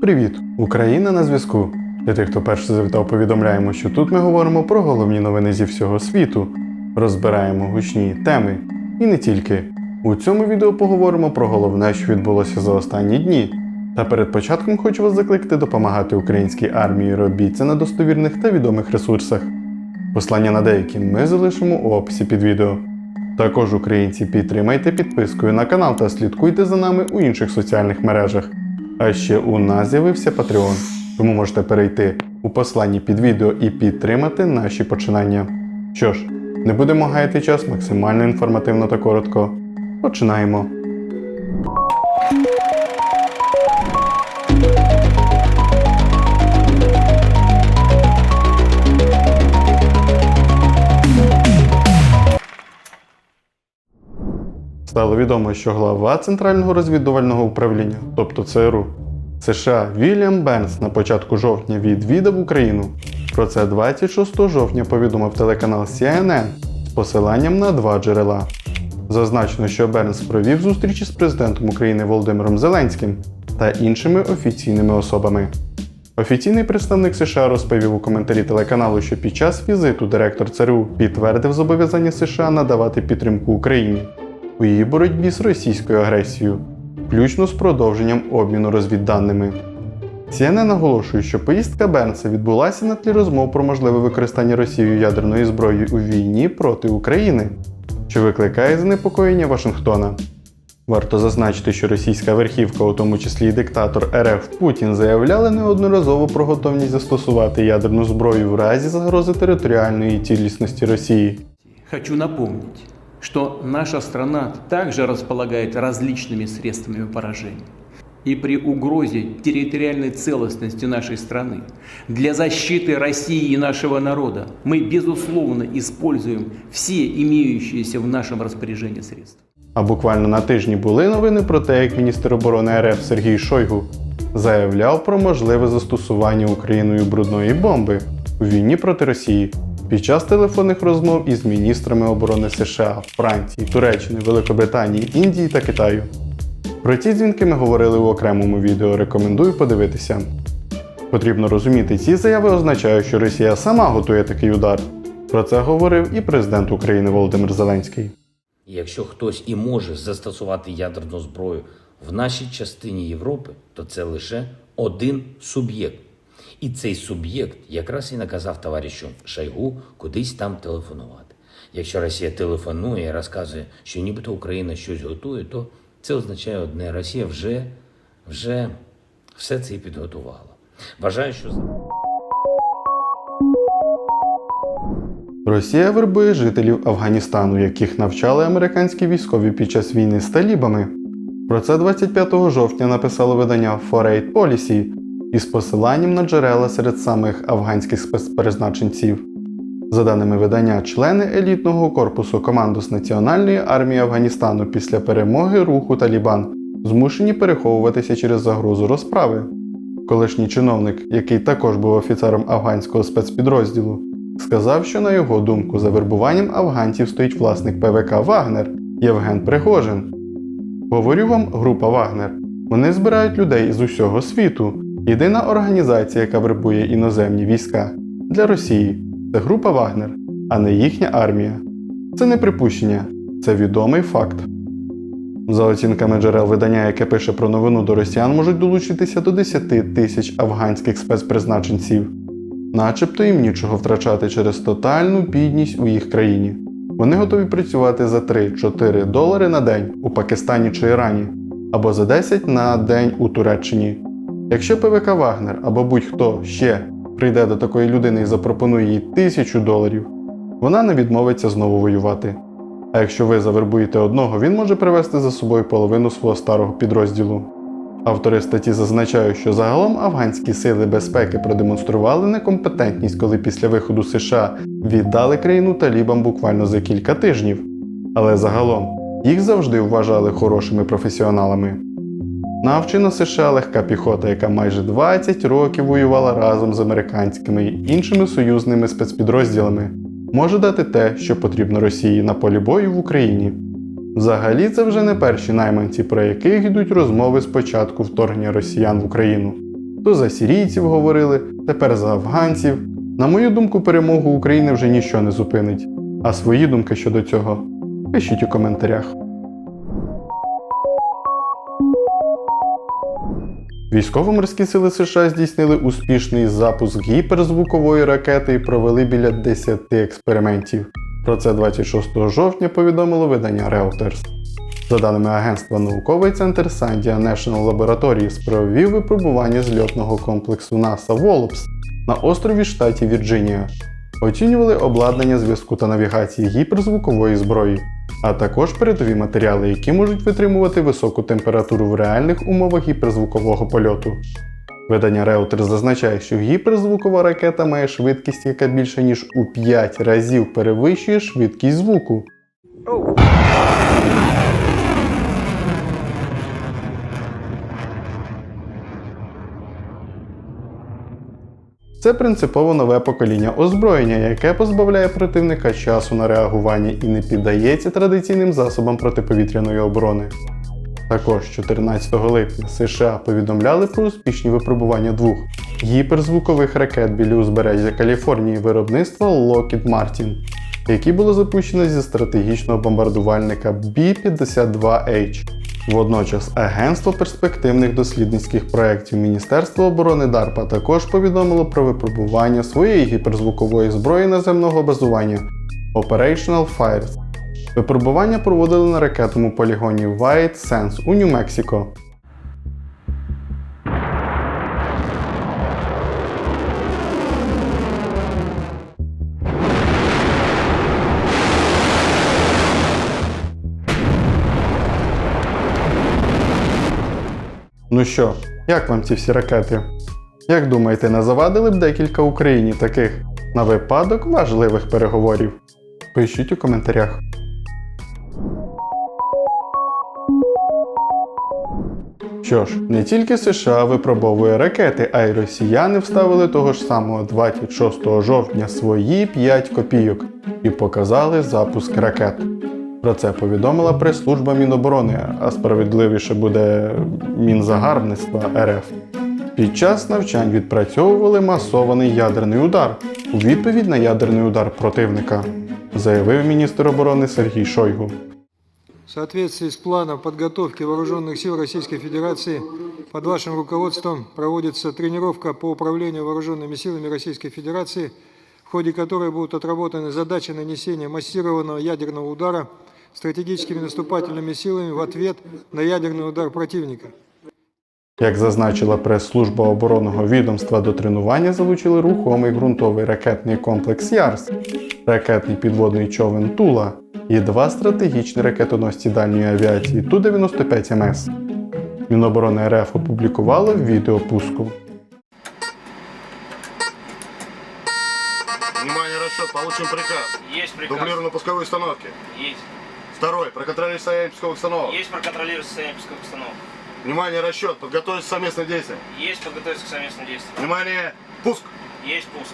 Привіт! Україна на зв'язку. Для тих, хто перше завітав, повідомляємо, що тут ми говоримо про головні новини зі всього світу, розбираємо гучні теми. І не тільки. У цьому відео поговоримо про головне, що відбулося за останні дні. Та перед початком хочу вас закликати допомагати українській армії. Робіть це на достовірних та відомих ресурсах. Послання на деякі ми залишимо у описі під відео. Також, українці, підтримайте підпискою на канал та слідкуйте за нами у інших соціальних мережах. А ще у нас з'явився Patreon, тому можете перейти у посланні під відео і підтримати наші починання. Що ж, не будемо гаяти час максимально інформативно та коротко. Починаємо. Стало відомо, що глава Центрального розвідувального управління, тобто ЦРУ, США Вільям Бенс на початку жовтня відвідав Україну. Про це 26 жовтня повідомив телеканал CNN з посиланням на два джерела. Зазначено, що Бернс провів зустрічі з президентом України Володимиром Зеленським та іншими офіційними особами. Офіційний представник США розповів у коментарі телеканалу, що під час візиту директор ЦРУ підтвердив зобов'язання США надавати підтримку Україні у її боротьбі з російською агресією, включно з продовженням обміну розвідданими. CNN наголошує, що поїздка Бернса відбулася на тлі розмов про можливе використання Росією ядерної зброї у війні проти України, що викликає занепокоєння Вашингтона. Варто зазначити, що російська верхівка, у тому числі і диктатор РФ Путін, заявляли неодноразово про готовність застосувати ядерну зброю в разі загрози територіальної цілісності Росії. Хочу напомнить, что наша страна также располагает различными средствами поражения. И при угрозе территориальной целостности нашей страны для защиты России и нашего народа мы, безусловно, используем все имеющиеся в нашем распоряжении средства. А буквально на тижні були новини про те, як міністр оборони РФ Сергій Шойгу заявляв про можливе застосування Україною брудної бомби у війні проти Росії під час телефонних розмов із міністрами оборони США, Франції, Туреччини, Великобританії, Індії та Китаю. Про ці дзвінки ми говорили у окремому відео. Рекомендую подивитися. Потрібно розуміти, ці заяви означають, що Росія сама готує такий удар. Про це говорив і президент України Володимир Зеленський. Якщо хтось і може застосувати ядерну зброю в нашій частині Європи, то це лише один суб'єкт. І цей суб'єкт якраз і наказав товаришу Шойгу кудись там телефонувати. Якщо Росія телефонує і розказує, що нібито Україна щось готує, то це означає одне: Росія вже, вже все це і підготувала. Вважаю, що Росія вербує жителів Афганістану, яких навчали американські військові під час війни з талібами. Про це 25 жовтня написало видання Foreign Policy із посиланням на джерела серед самих афганських спецпризначенців. За даними видання, члени елітного корпусу командос Національної армії Афганістану після перемоги руху Талібан змушені переховуватися через загрозу розправи. Колишній чиновник, який також був офіцером афганського спецпідрозділу, сказав, що на його думку за вербуванням афганців стоїть власник ПВК Вагнер Євген Пригожин. Говорю вам, група Вагнер. Вони збирають людей з усього світу. Єдина організація, яка вербує іноземні війська для Росії, це група Вагнер, а не їхня армія. Це не припущення, це відомий факт. За оцінками джерел видання, яке пише про новину до росіян, можуть долучитися до 10 тисяч афганських спецпризначенців, начебто їм нічого втрачати через тотальну бідність у їх країні. Вони готові працювати за 3-4 долари на день у Пакистані чи Ірані, або за 10 на день у Туреччині. Якщо ПВК Вагнер або будь-хто ще прийде до такої людини і запропонує їй тисячу доларів, вона не відмовиться знову воювати. А якщо ви завербуєте одного, він може привезти за собою половину свого старого підрозділу. Автори статті зазначають, що загалом афганські сили безпеки продемонстрували некомпетентність, коли після виходу США віддали країну талібам буквально за кілька тижнів. Але загалом їх завжди вважали хорошими професіоналами. Навчена США легка піхота, яка майже 20 років воювала разом з американськими і іншими союзними спецпідрозділами, може дати те, що потрібно Росії на полі бою в Україні. Взагалі, це вже не перші найманці, про яких йдуть розмови з початку вторгнення росіян в Україну. то за сірійців говорили, тепер за афганців. На мою думку, перемогу України вже ніщо не зупинить. А свої думки щодо цього пишіть у коментарях. Військово-морські сили США здійснили успішний запуск гіперзвукової ракети і провели біля 10 експериментів. Про це 26 жовтня повідомило видання Reuters. За даними агентства, науковий центр Sandia National Laboratories провів випробування зльотного комплексу NASA Wallops на острові штаті Вірджинія. Оцінювали обладнання зв'язку та навігації гіперзвукової зброї, а також передові матеріали, які можуть витримувати високу температуру в реальних умовах гіперзвукового польоту. Видання Reuters зазначає, що гіперзвукова ракета має швидкість, яка більше ніж у 5 разів перевищує швидкість звуку. Це принципово нове покоління озброєння, яке позбавляє противника часу на реагування і не піддається традиційним засобам протиповітряної оборони. Також 14 липня США повідомляли про успішні випробування двох гіперзвукових ракет біля узбережжя Каліфорнії виробництва Lockheed Martin, які було запущено зі стратегічного бомбардувальника B-52H. Водночас Агентство перспективних дослідницьких проєктів Міністерства оборони ДАРПа також повідомило про випробування своєї гіперзвукової зброї наземного базування Operational Fires. Випробування проводили на ракетному полігоні White Sands у Нью-Мексико. Ну що, як вам ці всі ракети? Як думаєте, не завадили б декілька Україні таких на випадок важливих переговорів? Пишіть у коментарях. Що ж, не тільки США випробовує ракети, а й росіяни вставили того ж самого 26 жовтня свої 5 копійок і показали запуск ракет. Про це повідомила прес-служба Міноборони, а справедливіше буде Мінзагарбництва РФ. Під час навчань відпрацьовували масований ядерний удар у відповідь на ядерний удар противника, заявив міністр оборони Сергій Шойгу. В соответствии с планом подготовки вооруженных сил Российской Федерации под вашим руководством проводится тренировка по управлению вооруженными силами Российской Федерации, в ходе которой будут отработаны задачи нанесения массированного ядерного удара стратегическими наступательными силами в ответ на ядерный удар противника. Як зазначила прес-служба оборонного відомства, до тренування залучили рухомий ґрунтовий ракетний комплекс Ярс, ракетний підводний човен Тула і два стратегічні ракетоносці дальньої авіації Ту-95 МС. Міноборони РФ опублікувало відео пуску. Внимание, расчет, получен приказ. Есть приказ. Дублированные пусковые установки. Есть. Второй, проконтролировать состояние пусковых установок. Есть проконтролировать состояние пусковых установок. Внимание, расчет, подготовить к совместным действиям. Есть подготовиться к совместным действиям. Внимание, пуск. Есть пуск.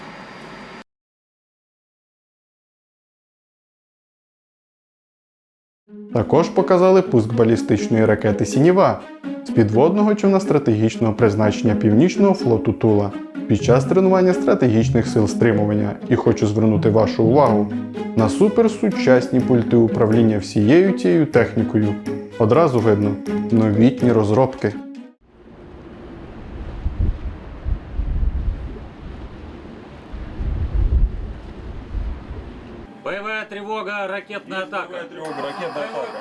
Також показали пуск балістичної ракети Сініва з підводного човна стратегічного призначення Північного флоту Тула під час тренування стратегічних сил стримування. І хочу звернути вашу увагу на суперсучасні пульти управління всією тією технікою. Одразу видно новітні розробки. Ракетная атака. Боевая тревога, ракетная атака.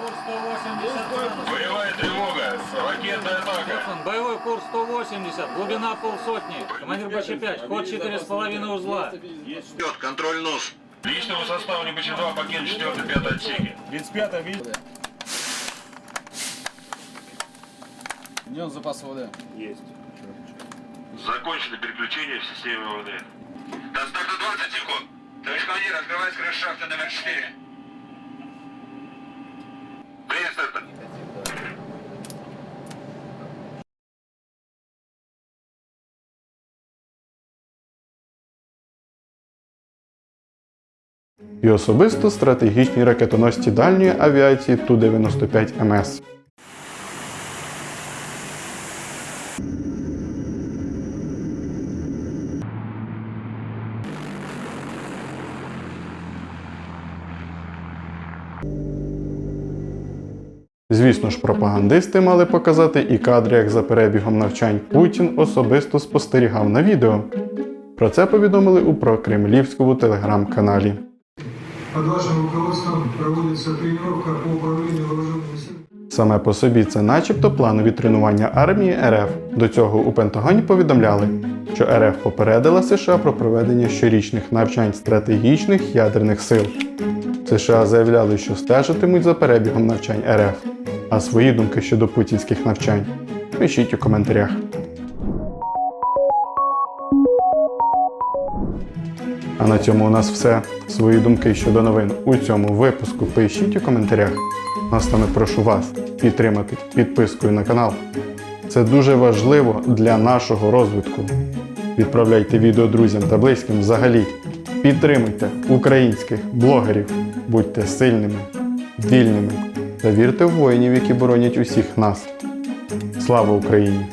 Боевая тревога, ракетная атака. Боевой курс 180, глубина полсотни. Командир БЧ-5, ход 4,5 узла. Вперед, контроль нос. Личному составу НБЧ-2 покинуть 4-5 отсеки. 35 видит. Днем запас воды. Закончили переключение в системе ОВД. Констакт 20 секунд. Товарищ командир, открывай скрыт шахты номер 4. і особисто стратегічні ракетоносці дальньої авіації Ту-95МС. Ем Звісно ж, пропагандисти мали показати і кадри, як за перебігом навчань Путін особисто спостерігав на відео. Про це повідомили у прокремлівському телеграм-каналі. Под вашим руководством проводится тренировка по управлению вооруженными силами. Саме по собі це начебто планові тренування армії РФ. До цього у Пентагоні повідомляли, що РФ попередила США про проведення щорічних навчань стратегічних ядерних сил. США заявляли, що стежитимуть за перебігом навчань РФ. А свої думки щодо путінських навчань пишіть у коментарях. А на цьому у нас все. Свої думки щодо новин у цьому випуску пишіть у коментарях. Настану прошу вас підтримати підпискою на канал. Це дуже важливо для нашого розвитку. Відправляйте відео друзям та близьким взагалі. Підтримуйте українських блогерів, будьте сильними, вільними та вірте в воїнів, які боронять усіх нас. Слава Україні!